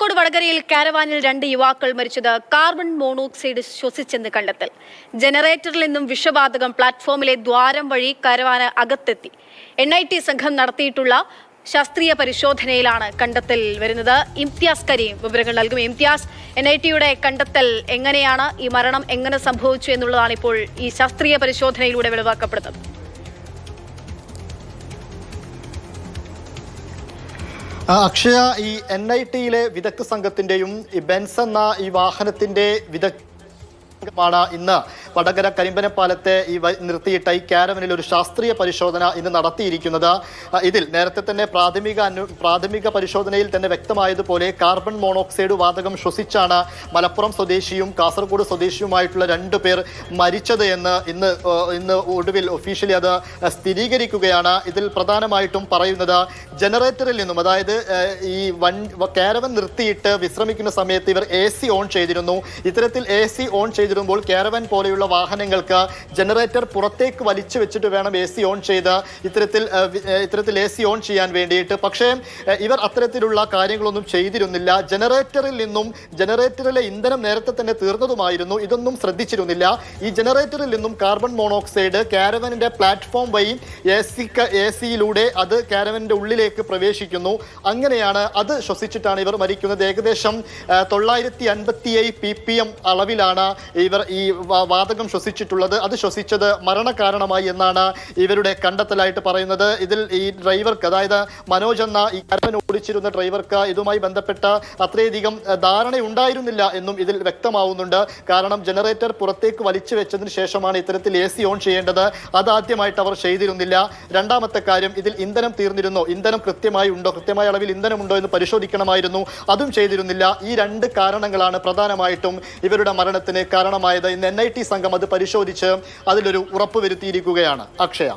കാസർഗോഡ് വടകരയിൽ കാരവാനിൽ രണ്ട് യുവാക്കൾ മരിച്ചത് കാർബൺ മോണോക്സൈഡ് ശ്വസിച്ചെന്ന് കണ്ടെത്തൽ. ജനറേറ്ററിൽ നിന്നും വിഷവാതകം പ്ലാറ്റ്ഫോമിലെ ദ്വാരം വഴി കാരവാന് അകത്തെത്തി. എൻ ഐ ടി സംഘം നടത്തിയിട്ടുള്ള ശാസ്ത്രീയ പരിശോധനയിലാണ് കണ്ടെത്തൽ വരുന്നത്. ഇംതിയാസ് കരീം വിവരങ്ങൾ നൽകും. ഇംതിയാസ് എൻ ഐ ടിയുടെ കണ്ടെത്തൽ എങ്ങനെയാണ്? ഈ മരണം എങ്ങനെ സംഭവിച്ചു എന്നുള്ളതാണ് ഇപ്പോൾ ഈ ശാസ്ത്രീയ പരിശോധനയിലൂടെ വെളിവാക്കപ്പെടുന്നത്. അക്ഷയ ഈ എൻ ഐ ടിയിലെ വിദഗ്ധ സംഘത്തിന്റെയും ഈ ബെൻസ് എന്ന ഈ വാഹനത്തിന്റെ വിദഗ്ധ ഇന്ന് വടകര കരിമ്പനപ്പാലത്തെ ഈ നിർത്തിയിട്ട ഈ കാരവനിൽ ഒരു ശാസ്ത്രീയ പരിശോധന ഇന്ന് നടത്തിയിരിക്കുന്നത്. ഇതിൽ നേരത്തെ തന്നെ പ്രാഥമിക പ്രാഥമിക പരിശോധനയിൽ തന്നെ വ്യക്തമായതുപോലെ കാർബൺ മോണോക്സൈഡ് വാതകം ശ്വസിച്ചാണ് മലപ്പുറം സ്വദേശിയും കാസർഗോഡ് സ്വദേശിയുമായിട്ടുള്ള രണ്ടു പേർ മരിച്ചത് എന്ന് ഇന്ന് ഇന്ന് ഒടുവിൽ ഒഫീഷ്യലി അത് സ്ഥിരീകരിക്കുകയാണ്. ഇതിൽ പ്രധാനമായിട്ടും പറയുന്നത് ജനറേറ്ററിൽ നിന്നും അതായത് ഈ വൺ കാരവൻ നിർത്തിയിട്ട് വിശ്രമിക്കുന്ന സമയത്ത് ഇവർ എ സി ഓൺ ചെയ്തിരുന്നു. ഇത്തരത്തിൽ എ സി ഓൺ ചെയ്തിരുമ്പോൾ കാരവൻ പോലെയുള്ള വാഹനങ്ങൾക്ക് ജനറേറ്റർ പുറത്തേക്ക് വലിച്ചു വെച്ചിട്ട് വേണം എ സി ഓൺ ചെയ്ത് ഇത്തരത്തിൽ ഇത്തരത്തിൽ എ സി ഓൺ ചെയ്യാൻ വേണ്ടിയിട്ട്. പക്ഷേ ഇവർ അത്തരത്തിലുള്ള കാര്യങ്ങളൊന്നും ചെയ്തിരുന്നില്ല. ജനറേറ്ററിൽ നിന്നും ജനറേറ്ററിലെ ഇന്ധനം നേരത്തെ തന്നെ തീർന്നതുമായിരുന്നു. ഇതൊന്നും ശ്രദ്ധിച്ചിരുന്നില്ല. ഈ ജനറേറ്ററിൽ നിന്നും കാർബൺ മോണോക്സൈഡ് കാരവനിന്റെ പ്ലാറ്റ്ഫോം വഴി എ സി എ സിയിലൂടെ അത് കാരവനിന്റെ ഉള്ളിലേക്ക് പ്രവേശിക്കുന്നു. അങ്ങനെയാണ് അത് ശ്വസിച്ചിട്ടാണ് ഇവർ മരിക്കുന്നത്. ഏകദേശം തൊള്ളായിരത്തി അൻപത്തി ഏഴ് പി പി എം അളവിലാണ് ഇവർ ഈ വാതകം ശ്വസിച്ചിട്ടുള്ളത്. അത് ശ്വസിച്ചത് മരണകാരണമായി എന്നാണ് ഇവരുടെ കണ്ടെത്തലായിട്ട് പറയുന്നത്. ഇതിൽ ഈ ഡ്രൈവർക്ക് അതായത് മനോജ് എന്ന ഈ കാരവൻ ഓടിച്ചിരുന്ന ഡ്രൈവർക്ക് ഇതുമായി ബന്ധപ്പെട്ട അത്രയധികം ധാരണ ധാരണയുണ്ടായിരുന്നില്ല എന്നും ഇതിൽ വ്യക്തമാവുന്നുണ്ട്. കാരണം ജനറേറ്റർ പുറത്തേക്ക് വലിച്ചു വെച്ചതിന് ശേഷമാണ് ഇത്തരത്തിൽ എ സി ഓൺ ചെയ്യേണ്ടത്. അതാദ്യമായിട്ട് അവർ ചെയ്തിരുന്നില്ല. രണ്ടാമത്തെ കാര്യം ഇതിൽ ഇന്ധനം തീർന്നിരുന്നോ? ഇന്ധനം കൃത്യമായി ഉണ്ടോ? കൃത്യമായ അളവിൽ ഇന്ധനമുണ്ടോ എന്ന് പരിശോധിക്കണമായിരുന്നു. അതും ചെയ്തിരുന്നില്ല. ഈ രണ്ട് കാരണങ്ങളാണ് പ്രധാനമായിട്ടും ഇവരുടെ മരണത്തിന് കാരണമായത് ഇന്ന് എൻ സംഘം അത് പരിശോധിച്ച് അതിലൊരു ഉറപ്പ് വരുത്തിയിരിക്കുകയാണ് അക്ഷയ.